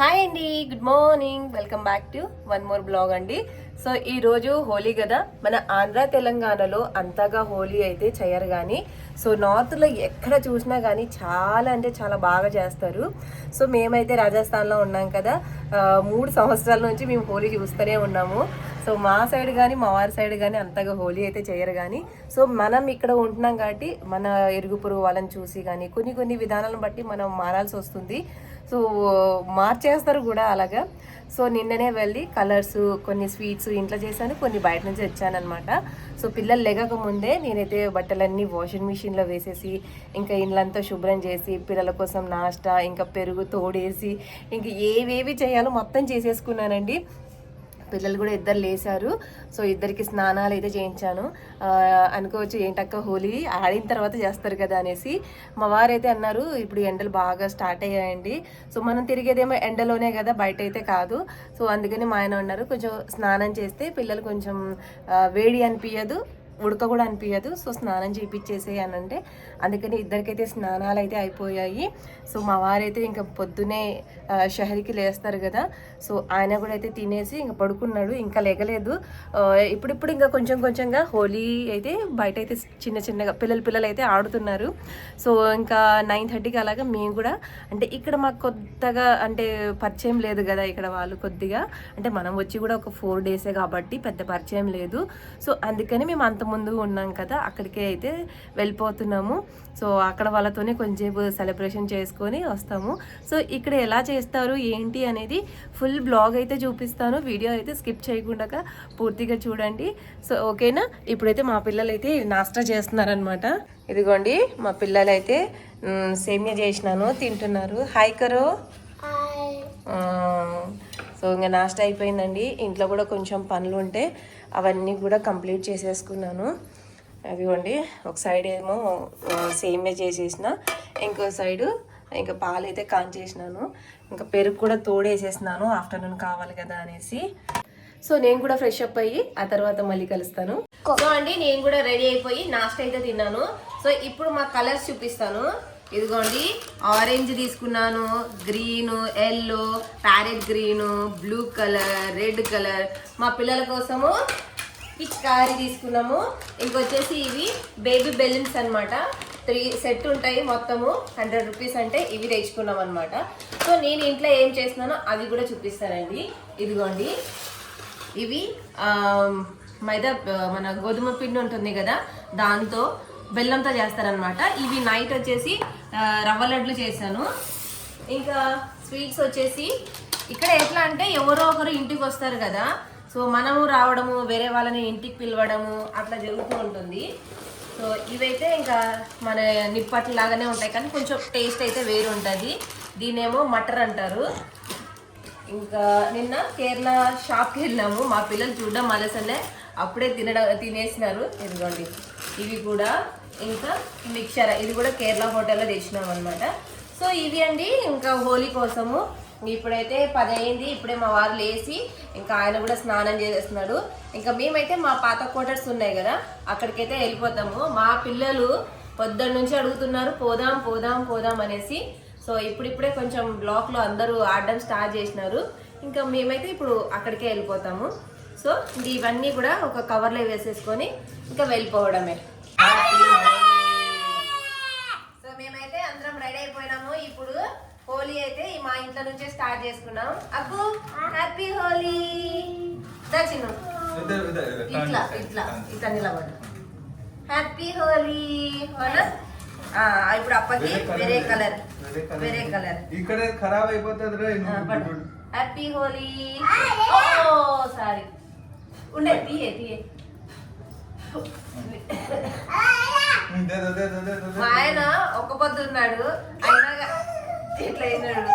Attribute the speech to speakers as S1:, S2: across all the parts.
S1: Hi అండి good morning. Welcome back to one more blog అండి. So ఈ రోజు హోలీ కదా. మన ఆంధ్ర తెలంగాణలో అంతగా హోలీ అయితే చేయరు కానీ సో నార్త్లో ఎక్కడ చూసినా కానీ చాలా అంటే చాలా బాగా చేస్తారు. సో మేమైతే రాజస్థాన్లో ఉన్నాం కదా. మూడు సంవత్సరాల నుంచి మేము హోలీ చూస్తూనే ఉన్నాము. సో మా సైడ్ కానీ మా వారి సైడ్ కానీ అంతగా హోలీ అయితే చేయరు కానీ సో మనం ఇక్కడ ఉంటున్నాం కాబట్టి మన ఎరుగు పొరుగు వాళ్ళని చూసి కానీ కొన్ని కొన్ని విధానాలను బట్టి మనం మారాల్సి వస్తుంది. సో మార్చేస్తారు కూడా అలాగా. సో నిన్ననే వెళ్ళి కలర్స్ కొన్ని స్వీట్స్ ఇంట్లో చేశాను కొన్ని బయట నుంచి తెచ్చానమాట సో పిల్లలు లెగక ముందే నేనైతే బట్టలన్నీ వాషింగ్ మిషన్లో వేసేసి ఇంకా ఇండ్లంతా శుభ్రం చేసి పిల్లల కోసం నాష్టా ఇంకా పెరుగు తోడేసి ఇంకా ఏవేవి చేయాలో మొత్తం చేసేసుకున్నానండి. పిల్లలు కూడా ఇద్దరు లేశారు సో ఇద్దరికి స్నానాలు అయితే చేయించాను అనుకోవచ్చు ఏంటక్క హోలీ ఆడిన తర్వాత చేస్తారు కదా అనేసి. మా వారైతే అన్నారు ఇప్పుడు ఎండలు బాగా స్టార్ట్ అయ్యాయండి. సో మనం తిరిగేదేమో ఎండలోనే కదా బయట అయితే కాదు. సో అందుకని మా ఆయన అన్నారు కొంచెం స్నానం చేస్తే పిల్లలు కొంచెం వేడి అనిపించదు ఉడక కూడా అనిపించదు సో స్నానం చేయించేసేయి అని అంటే అందుకని ఇద్దరికైతే స్నానాలు అయితే అయిపోయాయి. సో మా వారైతే ఇంకా పొద్దునే షహరికి లేస్తారు కదా. సో ఆయన కూడా అయితే తినేసి ఇంకా పడుకున్నాడు. ఇంకా లేగలేదు. ఇప్పుడిప్పుడు ఇంకా కొంచెం కొంచెంగా హోలీ అయితే బయట అయితే చిన్న చిన్నగా పిల్లలు పిల్లలు అయితే ఆడుతున్నారు. సో ఇంకా నైన్ థర్టీకి అలాగా మేము కూడా అంటే ఇక్కడ మాకు కొత్తగా అంటే పరిచయం లేదు కదా ఇక్కడ వాళ్ళు కొద్దిగా. అంటే మనం వచ్చి కూడా ఒక ఫోర్ డేసే కాబట్టి పెద్ద పరిచయం లేదు. సో అందుకని మేము అంత ముందు ఉన్నాం కదా అక్కడికే అయితే వెళ్ళిపోతున్నాము. సో అక్కడ వాళ్ళతోనే కొంచెంసేపు సెలబ్రేషన్ చేసుకొని వస్తాము. సో ఇక్కడ ఎలా చేస్తారు ఏంటి అనేది ఫుల్ బ్లాగ్ అయితే చూపిస్తాను. వీడియో అయితే స్కిప్ చేయకుండా పూర్తిగా చూడండి. సో ఓకేనా? ఇప్పుడైతే మా పిల్లలు అయితే నాస్టా చేస్తున్నారనమాట ఇదిగోండి మా పిల్లలు అయితే సేమియా చేసినాను తింటున్నారు. హాయ్ కరో. సో ఇంకా నాస్ట్ అయిపోయిందండి. ఇంట్లో కూడా కొంచెం పనులు ఉంటే అవన్నీ కూడా కంప్లీట్ చేసేసుకున్నాను. అదిగోండి ఒక సైడ్ ఏమో సేమే చేసేసిన ఇంకో సైడు ఇంకా పాలు అయితే కాంచేసినాను. ఇంకా పెరుగు కూడా తోడేసేసినాను ఆఫ్టర్నూన్ కావాలి కదా అనేసి. సో నేను కూడా ఫ్రెష్ అప్ అయ్యి ఆ తర్వాత మళ్ళీ కలుస్తాను. సో అండి నేను కూడా రెడీ అయిపోయి నాస్ట్ అయితే తిన్నాను. సో ఇప్పుడు మా కలర్స్ చూపిస్తాను. ఇదిగోండి ఆరెంజ్ తీసుకున్నాను green yellow parrot green blue colour red colour మా పిల్లల కోసము పిచ్కారీ తీసుకున్నాము. ఇంకొచ్చేసి ఇవి బేబీ బెలూన్స్ అన్నమాట. త్రీ సెట్ ఉంటాయి మొత్తము. హండ్రెడ్ రూపీస్ అంటే ఇవి తెచ్చుకున్నాం అనమాట సో నేను ఇంట్లో ఏం చేస్తున్నానో అవి కూడా చూపిస్తానండి. ఇదిగోండి. ఇవి మైదా మన గోధుమ పిండి ఉంటుంది కదా దాంతో బెల్లంతో చేస్తారనమాట ఇవి నైట్ వచ్చేసి రవ్వ లడ్లు చేశాను. ఇంకా స్వీట్స్ వచ్చేసి ఇక్కడ ఎట్లా అంటే ఎవరో ఒకరు ఇంటికి వస్తారు కదా సో మనము రావడము వేరే వాళ్ళని ఇంటికి పిలవడము అట్లా జరుగుతూ ఉంటుంది. సో ఇవైతే ఇంకా మన నిప్పట్లు లాగానే ఉంటాయి కానీ కొంచెం టేస్ట్ అయితే వేరు ఉంటుంది. దీనేమో మటర్ అంటారు. ఇంకా నిన్న కేరళ షాప్కి వెళ్ళాము. మా పిల్లలు చూడడం ఆలస్యనే అప్పుడే తినడం తినేసినారు. ఇదిగోండి. ఇవి కూడా ఇంకా మిక్చర్. ఇది కూడా కేరళ హోటల్లో తెచ్చినాం అనమాట సో ఇవి అండి ఇంకా హోలీ కోసము. ఇప్పుడైతే పది అయింది ఇప్పుడే మా వారు లేచి ఇంకా ఆయన కూడా స్నానం చేసేస్తున్నాడు ఇంకా మేమైతే మా పాత క్వార్టర్స్ ఉన్నాయి కదా అక్కడికైతే వెళ్ళిపోతాము. మా పిల్లలు పొద్దున్న నుంచి అడుగుతున్నారు పోదాం పోదాం పోదాం అనేసి. సో ఇప్పుడిప్పుడే కొంచెం బ్లాక్లో అందరూ ఆడడం స్టార్ట్ చేసినారు. ఇంకా మేమైతే ఇప్పుడు అక్కడికే వెళ్ళిపోతాము. సో ఇవన్నీ కూడా ఒక కవర్లో వేసేసుకొని ఇంకా వెళ్ళిపోవడమే. సో మేమైతే అందరం రెడీ అయిపోయినాము. ఇప్పుడు హోలీ అయితే మా ఇంట్లో నుంచే స్టార్ట్ చేసుకున్నాం. అబ్బు హ్యాపీ హోలీ. ఇట్లా ఇట్లా ఇట్లా నిలబడి హ్యాపీ హోలీ. అవునా? ఇప్పుడు అప్పకి వేరే కలర్ వేరే కలర్
S2: ఇక్కడ ఖరాబ్ అయిపోతుంది
S1: హ్యాపీ హోలీ. ఓ సారీ. ఉండే తీయే తీయే. మా ఆయన ఒక్క పొద్దున్నాడు అయినా ఇట్లా అయినాడు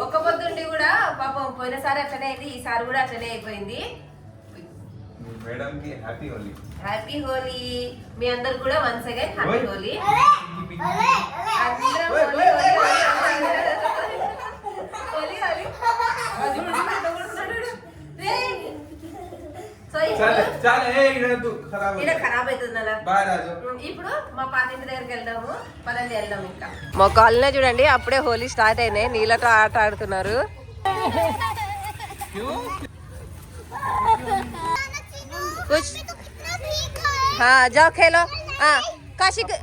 S1: ఒక్క పొద్దుండి కూడా పాపం పోయినసారి అట్లనే అయింది ఈసారి కూడా అట్లనే అయిపోయింది
S2: మేడం కి హ్యాపీ హోలీ
S1: హ్యాపీ హోలీ మీ అందరు కూడా వన్స్ అగైన్ హ్యాపీ. హోలీ. అందరం హోలీ, హోలీ. హోలీ, హోలీ. అది చూడు, ఇట్లా కొడుతున్నాడు చూడు. రేయ్. సో
S2: చాలే
S1: ఇప్పుడు
S2: చాలే ఏ ఇక్కడ తు ఖరాబ్
S1: ఈడ ఖరాబ్ అవుతుంది అలా
S2: బాయ్ రాజు
S1: ఇప్పుడు మా పాతింటి దగ్గరికి వెళ్దాము పదండి వెళ్దాం ఇంకా మా కాలనీ చూడండి అప్పుడే హోలీ స్టార్ట్ అయినాయి నీళ్ళతో ఆట ఆడుతున్నారు कुछ हाँ जाओ खेलो हाँ काशी के-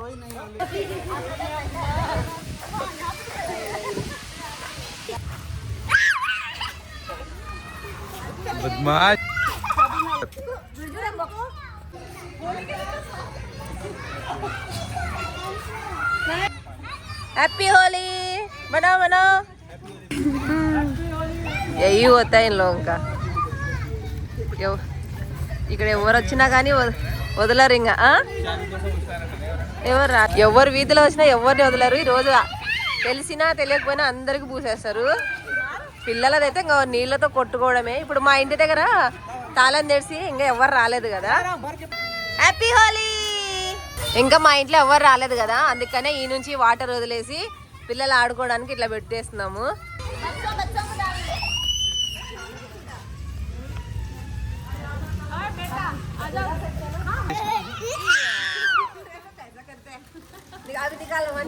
S2: बदमाश
S1: यही होता है इन लोगों का ఎవ- ఇక్కడ ఎవరు వచ్చినా కానీ వద- వదలరు ఇంకా ఆ? ఎవరు రా ఎవరు వీధిలో వచ్చినా ఎవరిని వదలరు ఈరోజు తెలిసినా తెలియకపోయినా అందరికి పూసేస్తారు పిల్లలదైతే ఇంకా నీళ్ళతో కొట్టుకోవడమే ఇప్పుడు మా ఇంటి దగ్గర తాళం తెరిచి ఇంకా ఎవరు రాలేదు కదా హ్యాపీ హోలీ ఇంకా మా ఇంట్లో ఎవరు రాలేదు కదా అందుకనే ఈ నుంచి వాటర్ వదిలేసి పిల్లలు ఆడుకోవడానికి ఇట్లా పెట్టేస్తున్నాము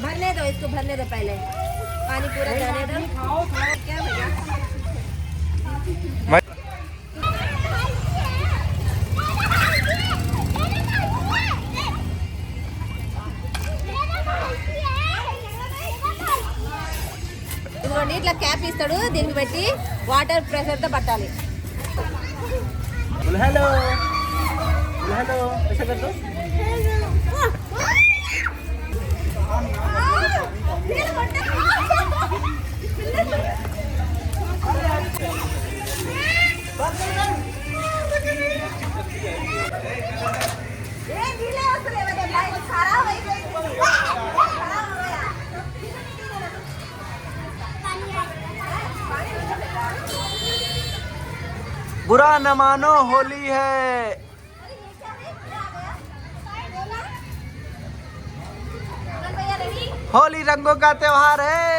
S1: भरने दो इसको भरने दो पहले पानी पूरा जाने दो क्या भैया ఇదిగోండి ఇట్లా క్యాప్ ఇస్తాడు దీనికి పెట్టి వాటర్ ప్రెషర్తో పట్టాలి
S3: हेलो हेलो बुरा न मानो होली है। होली रंगों का त्योहार है।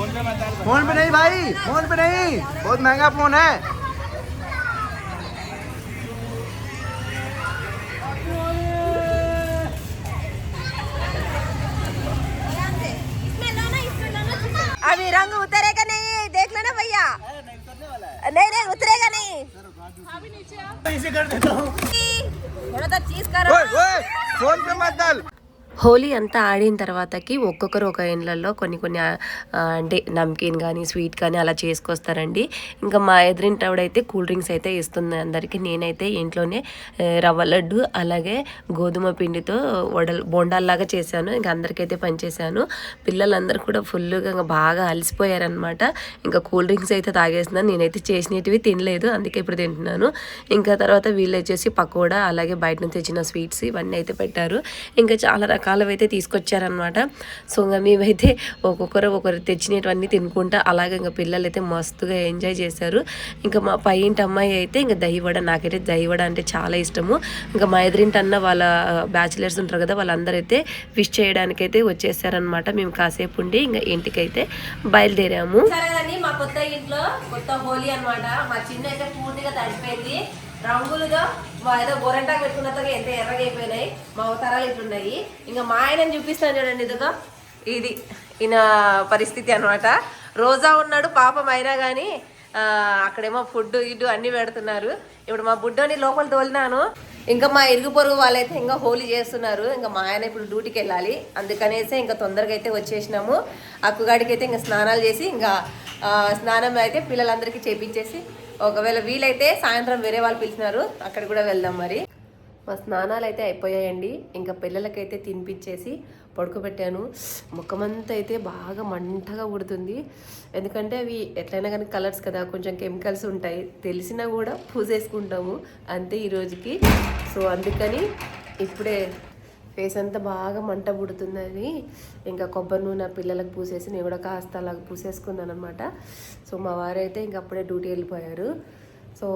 S3: फ़ोन पे नहीं भाई फ़ोन पे नहीं। बहुत महँगा फ़ोन है।
S1: अभी रंग उतरेगा नहीं देख लेना भैया। नहीं नहीं उतरेगा नहीं।
S3: इसे कर देता हूँ।
S1: थोड़ा सा चीज़ करो।
S2: फ़ोन पे मत डाल।
S1: హోలీ అంతా ఆడిన తర్వాతకి ఒక్కొక్కరు ఒక ఇండ్లలో కొన్ని కొన్ని అంటే నమ్కీన్ కానీ స్వీట్ కానీ అలా చేసుకొస్తారండి. ఇంకా మా ఎదురింటావిడైతే కూల్ డ్రింక్స్ అయితే ఇస్తుంది అందరికీ. నేనైతే ఇంట్లోనే రవ్వ లడ్డు అలాగే గోధుమ పిండితో వడలు బొండాల్లాగా చేశాను. ఇంకా అందరికైతే పనిచేశాను పిల్లలందరూ కూడా ఫుల్గా ఇంకా బాగా అలసిపోయారనమాట ఇంకా కూల్ డ్రింక్స్ అయితే తాగేస్తున్నాను. నేనైతే చేసినవి తినలేదు అందుకే ఇప్పుడు తింటున్నాను. ఇంకా తర్వాత వీళ్ళు వచ్చేసి పకోడా అలాగే బయట నుంచి తెచ్చిన స్వీట్స్ ఇవన్నీ అయితే పెట్టారు. ఇంకా చాలా రకాల అయితే తీసుకొచ్చారనమాట సో ఇంకా మేమైతే ఒక్కొక్కరు ఒకరు తెచ్చినవన్నీ తినుకుంటా అలాగే ఇంకా పిల్లలు అయితే మస్తుగా ఎంజాయ్ చేశారు. ఇంకా మా పై ఇంటి అమ్మాయి అయితే ఇంకా దహివడ నాకైతే దహివడ అంటే చాలా ఇష్టము. ఇంకా మా ఎదురింటి అన్న వాళ్ళ బ్యాచిలర్స్ ఉంటారు కదా వాళ్ళందరూ అయితే విష్ చేయడానికైతే వచ్చేసారనమాట మేము కాసేపు ఉండి ఇంకా ఇంటికైతే బయలుదేరాము. సరేనండి మా కొత్త ఇంట్లో కొత్త హోలీ అనమాట మా చిన్న అయితే పూర్తిగా తడిపోయింది. రంగులుగా మా ఏదో గోరంటాకు పెట్టుకున్నట్టుగా ఎంత ఎర్రగా అయిపోయినాయి మా అవతారాలు ఇట్లున్నాయి. ఇంకా మా ఆయన చూపిస్తాను చూడండి ఇదిగో. ఇది ఈయన పరిస్థితి అన్నమాట. రోజా ఉన్నాడు పాపం అయినా కానీ అక్కడేమో ఫుడ్ ఇడ్డు అన్ని పెడుతున్నారు. ఇప్పుడు మా బుడ్డని లోపల తోలినాను. ఇంకా మా ఇరుగు పొరుగు వాళ్ళైతే ఇంకా హోలీ చేస్తున్నారు. ఇంకా మా ఆయన ఇప్పుడు డ్యూటీకి వెళ్ళాలి. అందుకనేసే ఇంకా తొందరగా అయితే వచ్చేసినాము. అక్కుగాడికి అయితే ఇంకా స్నానాలు చేసి ఇంకా స్నానం అయితే పిల్లలందరికీ చేపించేసి ఒకవేళ వీలైతే సాయంత్రం వేరే వాళ్ళు పిలిచినారు అక్కడ కూడా వెళ్దాం మరి. మా స్నానాలు అయితే అయిపోయాయండి. ఇంకా పిల్లలకైతే తినిపించేసి పడుకోబెట్టాను. ముఖమంతా అయితే బాగా మంటగా ఉడుతుంది ఎందుకంటే అవి ఎట్లయినా కానీ కలర్స్ కదా కొంచెం కెమికల్స్ ఉంటాయి. తెలిసినా కూడా పూసేసుకుంటాము అంతే ఈ రోజుకి. సో అందుకని ఇప్పుడే ఫేస్ అంతా బాగా మంట పుడుతుందని ఇంకా కొబ్బరి నూనె పిల్లలకు పూసేసి నేను కూడా కాస్త అలాగ పూసేసుకున్నాను అనమాట సో మా వారైతే ఇంక అప్పుడే డ్యూటీ వెళ్ళిపోయారు. సో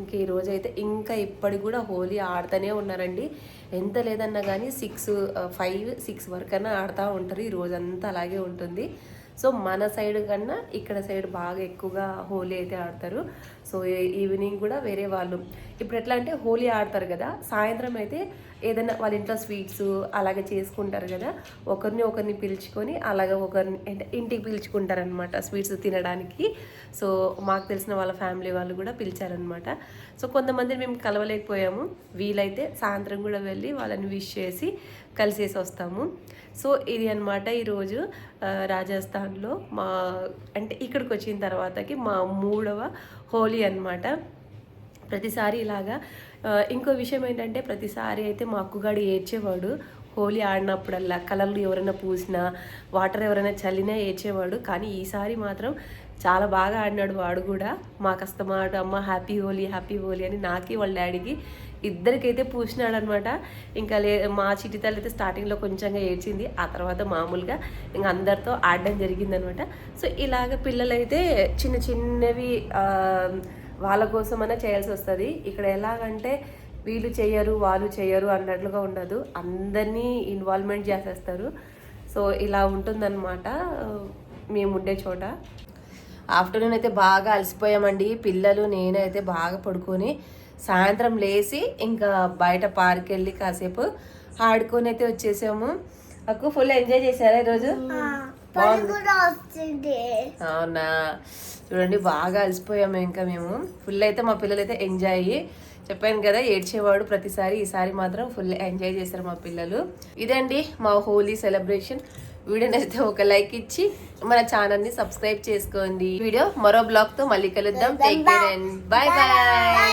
S1: ఇంక ఈరోజు అయితే ఇంకా ఇప్పటికి కూడా హోలీ ఆడుతూనే ఉన్నారండి. ఎంత లేదన్నా కానీ సిక్స్ ఫైవ్ సిక్స్ వరకు అయినా ఆడుతూ ఉంటారు. ఈ రోజంతా అలాగే ఉంటుంది. సో మన సైడ్ కన్నా ఇక్కడ సైడ్ బాగా ఎక్కువగా హోలీ అయితే ఆడతారు. సో ఈవినింగ్ కూడా వేరే వాళ్ళు. ఇప్పుడు ఎట్లా అంటే హోలీ ఆడతారు కదా సాయంత్రం అయితే ఏదైనా వాళ్ళ ఇంట్లో స్వీట్స్ అలాగే చేసుకుంటారు కదా ఒకరిని ఒకరిని పిలుచుకొని అలాగే ఒకరిని అంటే ఇంటికి పిలుచుకుంటారనమాట స్వీట్స్ తినడానికి. సో మాకు తెలిసిన వాళ్ళ ఫ్యామిలీ వాళ్ళు కూడా పిలిచారనమాట సో కొంతమంది మేము కలవలేకపోయాము. వీలైతే సాయంత్రం కూడా వెళ్ళి వాళ్ళని విష్ చేసి కలిసేసి వస్తాము. సో ఇది అనమాట ఈరోజు రాజస్థాన్లో మా అంటే ఇక్కడికి వచ్చిన తర్వాతకి మా మూడవ హోలీ అన్నమాట. ప్రతిసారి ఇలాగా ఇంకో విషయం ఏంటంటే ప్రతిసారి అయితే మా అక్కుగాడు ఏడ్చేవాడు. హోలీ ఆడినప్పుడల్లా కలర్లు ఎవరైనా పూసినా వాటర్ ఎవరైనా చల్లినా ఏడ్చేవాడు. కానీ ఈసారి మాత్రం చాలా బాగా ఆడినాడు వాడు కూడా. మాకు కస్తమాట అమ్మ హ్యాపీ హోలీ హ్యాపీ హోలీ అని నాకి వాళ్ళ డాడీకి ఇద్దరికైతే పూసినాడు అనమాట ఇంకా లే మా చిటి తల్లి అయితే స్టార్టింగ్లో కొంచెంగా ఏడ్చింది. ఆ తర్వాత మామూలుగా ఇంకా అందరితో ఆడడం జరిగిందనమాట. సో ఇలాగ పిల్లలైతే చిన్న చిన్నవి వాళ్ళ కోసమైనా చేయాల్సి వస్తుంది. ఇక్కడ ఎలాగంటే వీళ్ళు చేయరు వాళ్ళు చేయరు అన్నట్లుగా ఉండదు. అందరినీ ఇన్వాల్వ్మెంట్ చేసేస్తారు. సో ఇలా ఉంటుందన్నమాట. మేము ఉండే చోట. ఆఫ్టర్నూన్ అయితే బాగా అలసిపోయామండి. పిల్లలు నేనైతే బాగా పడుకొని సాయంత్రం లేచి ఇంకా బయట పార్క్ వెళ్ళి కాసేపు ఆడుకొని అయితే వచ్చేసాము. అక్కు ఫుల్ ఎంజాయ్ చేశారా ఈరోజు? అవునా? చూడండి బాగా అలసిపోయాము ఇంకా మేము. ఫుల్ అయితే మా పిల్లలు అయితే ఎంజాయ్ చెప్పాను కదా ఏడ్చేవాడు ప్రతిసారి ఈసారి మాత్రం ఫుల్ ఎంజాయ్ చేశారు మా పిల్లలు. ఇదండి మా హోలీ సెలబ్రేషన్ వీడియో నచ్చితే ఒక లైక్ ఇచ్చి మన ఛానల్ని సబ్స్క్రైబ్ చేసుకోండి. వీడియో మరో బ్లాగ్తో మళ్ళీ కలుద్దాం. Take care and bye bye